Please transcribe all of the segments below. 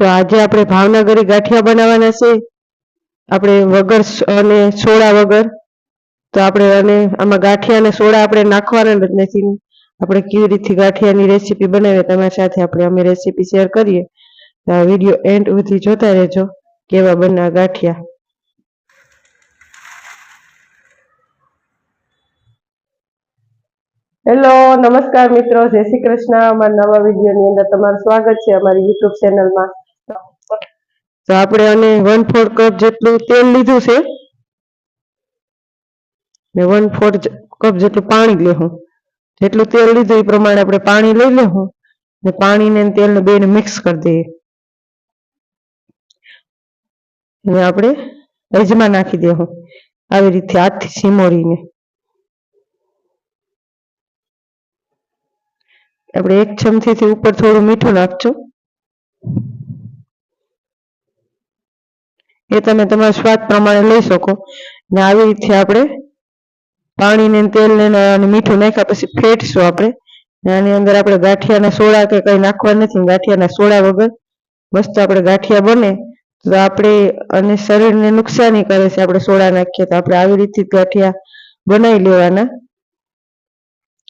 તો આજે આપણે ભાવનગરી ગાંઠિયા બનાવવાના છે. આપણે વગર અને સોડા વગર. તો આપણે અને આમાં ગાંઠિયા અને સોડા આપણે નાખવાના જ નથી. આપણે કેવી રીતે ગાંઠિયાની રેસીપી બનાવીએ તમારી સાથે આપણે અમે રેસીપી શેર કરીએ. તો આ વીડિયો એન્ડ સુધી જોતા રહેજો. કેવા બને ગાંઠિયા? હેલો, નમસ્કાર મિત્રો. જય શ્રી કૃષ્ણ. અમારા નવા વિડીયોની અંદર તમારું સ્વાગત છે અમારી યુટ્યુબ ચેનલમાં. તો આપણે અને વન ફોર કપ જેટલું તેલ લીધું છે. ને વન ફોર કપ જેટલું પાણી લેવું. જેટલું તેલ લીધું એ પ્રમાણે આપણે પાણી લઈ લેવું ને પાણીને ને તેલને બેને મિક્સ કરી દઈએ. ને આપણે અજમા નાખી દેવું. આવી રીતે હાથથી સીમોરીને આપણે એક ચમચીથી ઉપર થોડું મીઠું નાખજો. એ તમે તમારા સ્વાદ પ્રમાણે લઈ શકો. ને આવી રીતે આપણે પાણીને તેલને અને મીઠું નાખ્યા પછી ફેટશું આપણે. આની અંદર આપણે ગાંઠિયાના સોડા કે કંઈ નાખવા નથી, ગાંઠિયાના સોડા વગર મસ્ત આપણે ગાંઠિયા બને. તો આપણે અને શરીરને નુકસાની કરે છે આપણે સોડા નાખીએ તો આપણે આવી રીતે ગાંઠિયા બનાવી લેવાના.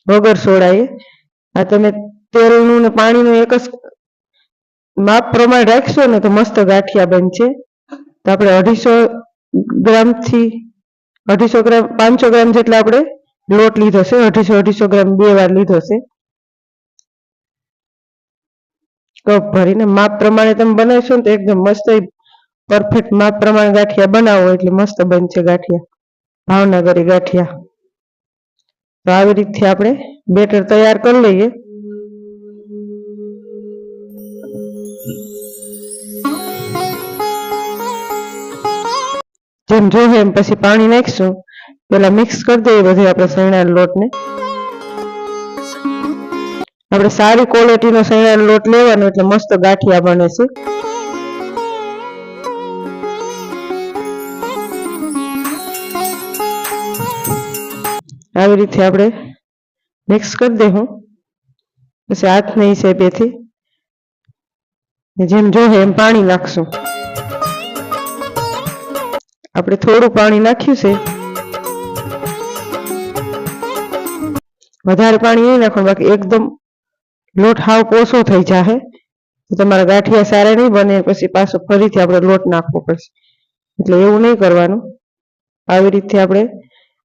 વગર સોડાએ. આ તમે તેલનું ને પાણીનું એક જ માપ પ્રમાણે રાખશો ને તો મસ્ત ગાંઠિયા બનશે. તો આપણે અઢીસો ગ્રામથી અઢીસો ગ્રામ, પાંચસો ગ્રામ જેટલા આપણે લોટ લીધો છે. અઢીસો અઢીસો ગ્રામ બે વાર લીધો છે. કપ ભરીને માપ પ્રમાણે તમે બનાવશો ને તો એકદમ મસ્ત પરફેક્ટ માપ પ્રમાણે ગાંઠિયા બનાવો એટલે મસ્ત બનશે ગાંઠિયા. ભાવનગરી ગાંઠિયા. તો આવી રીતે આપણે બેટર તૈયાર કરી લઈએ. જેમ જોઈએ એમ પછી પાણી નાખીશું. પેલા મિક્સ કરી દઈએ બધી આપણે સૈણાના લોટને. આપણે સારી ક્વોલિટીનો સૈણાનો લોટ લેવાનો એટલે મસ્ત ગાંઠિયા બને છે. આવી રીતે આપણે મિક્સ કરી દઈશું પછી હાથ નહીં છે હિસાબેથી જેમ જોઈએ એમ પાણી નાખશું. આપણે થોડું પાણી નાખ્યું છે. વધારે પાણી નહીં નાખવાનું, બાકી એકદમ લોટ હાવ પોસો થઈ જાહે. તમારા ગાંઠિયા સારા નહીં બને, પછી પાછો ફરીથી આપણે લોટ નાખવો પડશે. એટલે એવું નહીં કરવાનું. આવી રીતે આપણે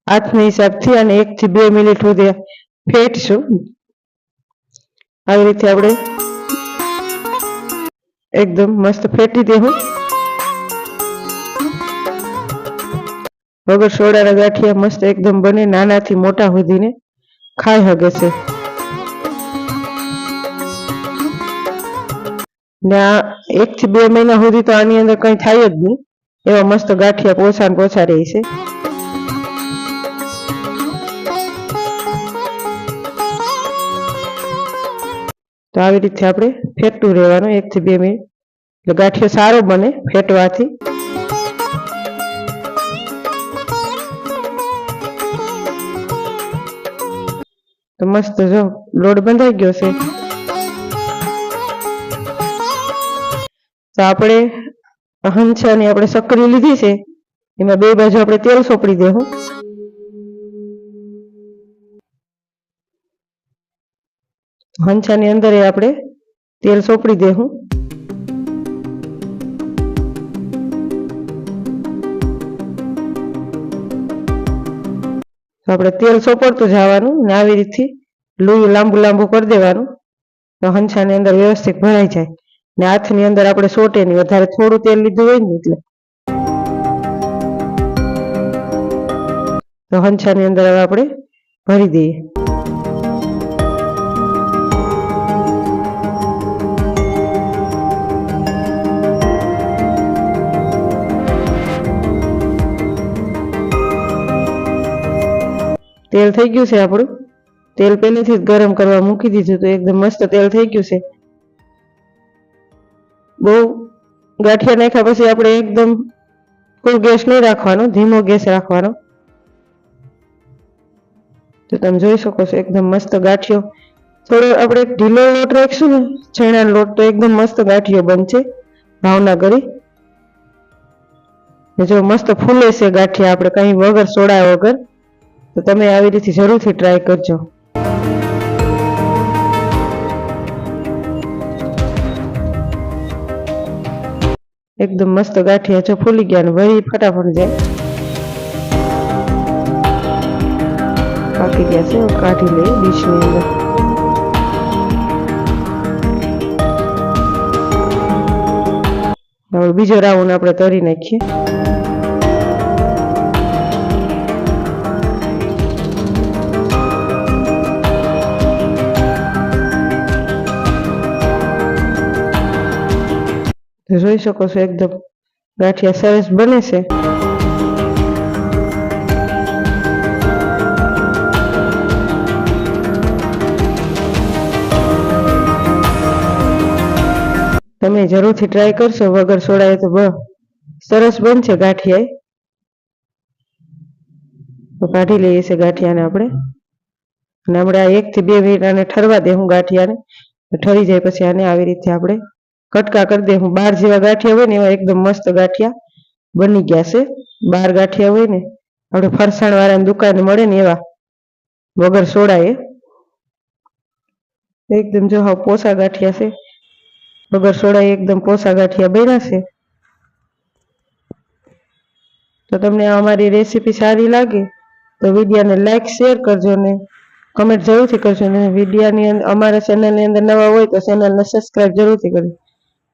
હાથના હિસાબથી અને એક થી બે મિનિટ સુધી ફેટશું. આવી રીતે આપણે એકદમ મસ્ત ફેટી દેવું વગર સોડાના ગાંઠિયા મસ્ત એકદમ બને, નાનાથી મોટા સુધીને ખાઈ શકે છે. ને એક થી બે મહિના સુધી તો આની અંદર કઈ થાય જ નહીં, એવા મસ્ત ગાંઠિયા પોછા ને પોછા રહે છે. તો આવી રીતે આપણે ફેટતું રહેવાનું એક થી બે મિનિટ. એટલે ગાંઠિયો સારો બને ફેટવાથી. તો મસ્ત જો, લોટ બંધાઈ ગયો છે. તો આપણે હંસાની આપણે સક્કરી લીધી છે. એમાં બે બાજુ આપણે તેલ સોપડી દેવું. હંછાની અંદર આપણે તેલ સોપડી દેવું. તો આપણે તેલ સોપડતું જવાનું ને આવી રીતથી લોહી લાંબુ લાંબુ કરી દેવાનું. તો હંસાની અંદર વ્યવસ્થિત ભરાઈ જાય. ને હાથની અંદર આપણે સોટે નહીં, વધારે થોડું તેલ લીધું હોય ને એટલે. તો હંસાની અંદર હવે આપણે ભરી દઈએ. થઈ ગયું છે આપણું. તેલ પહેલેથી જ ગરમ કરવા મૂકી દીધું તો એકદમ મસ્ત તેલ થઈ ગયું છે. બહુ ગાંઠિયા નાખ્યા પછી આપણે એકદમ ફૂલ ગેસ નહીં રાખવાનો, ધીમો ગેસ રાખવાનો. તો તમે જોઈ શકો છો, એકદમ મસ્ત ગાંઠિયો. થોડો આપણે ઢીલો લોટ રાખશું ને, ચણાનો લોટ તો એકદમ મસ્ત ગાંઠિયો બનશે ભાવનગરી જો મસ્ત ફૂલે છે ગાંઠિયા, આપણે કઈ વગર સોડા વગર. તો તમે આવી રીતે જરૂરથી ટ્રાય કરજો. એકદમ મસ્ત ગાંઠિયા છો ફૂલી ગયા ને વળી ફટાફટ જાય પાકી ગયા છે કાઢી લઈ ડીશની અંદર. હવે બીજો રાઉન્ડ આપણે તરી નાખીએ. જોઈ શકો છો એકદમ ગાંઠિયા સરસ બને છે. તમે જરૂરથી ટ્રાય કરશો, વગર સોડાએ તો સરસ બનશે ગાંઠિયા તો કાઢી લઈએ છીએ ગાંઠિયાને આપણે. અને આપણે આ એક થી બે મિનિટ આને ઠરવા દે હું ગાંઠિયાને. ઠરી જાય પછી આને આવી રીતે આપણે કટકા કરી દે. હું બાર જેવા ગાંઠિયા હોય ને એવા એકદમ મસ્ત ગાંઠિયા બની ગયા છે. બાર ગાંઠિયા હોય ને આપણે ફરસાણ વાળાની દુકાને મળે ને એવા વગર એ એકદમ જો હા પોસા ગાંઠિયા છે. વગર સોડાએ એકદમ પોસા ગાંઠિયા બન્યા છે. તો તમને અમારી રેસીપી સારી લાગે તો વિડીયાને લાઈક, શેર કરજો ને કમેન્ટ જરૂરથી કરજો ને વિડીયાની અમારા ચેનલની અંદર નવા હોય તો ચેનલને સબસ્ક્રાઇબ જરૂરથી કરજો.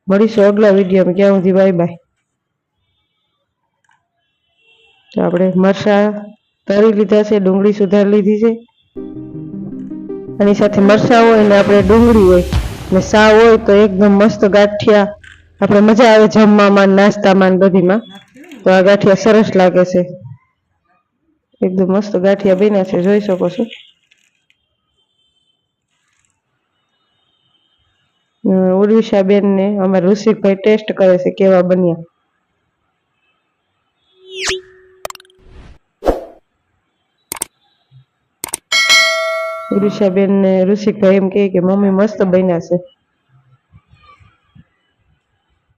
મળીશું અગલા વિડીયોમાં ક્યાં સુધી? બાય બાય તો આપણે મરસા તરી લીધા છે, ડુંગળી સુધારી લીધી છે. એની સાથે મરસા હોય ને આપણે ડુંગળી હોય ને સા હોય તો એકદમ મસ્ત ગાંઠિયા. આપણે મજા આવે જમવામાં નાસ્તામાં બધીમાં. તો આ ગાંઠિયા સરસ લાગે છે. એકદમ મસ્ત ગાંઠિયા બન્યા છે, જોઈ શકો છો. ઉર્વિશા બેન ને અમારા ઋષિકભાઈ ટેસ્ટ કરે છે, કેવા બન્યા. ઉર્વિશા બેન ને ઋષિકભાઈ એમ કે, મમ્મી મસ્ત બન્યા છે.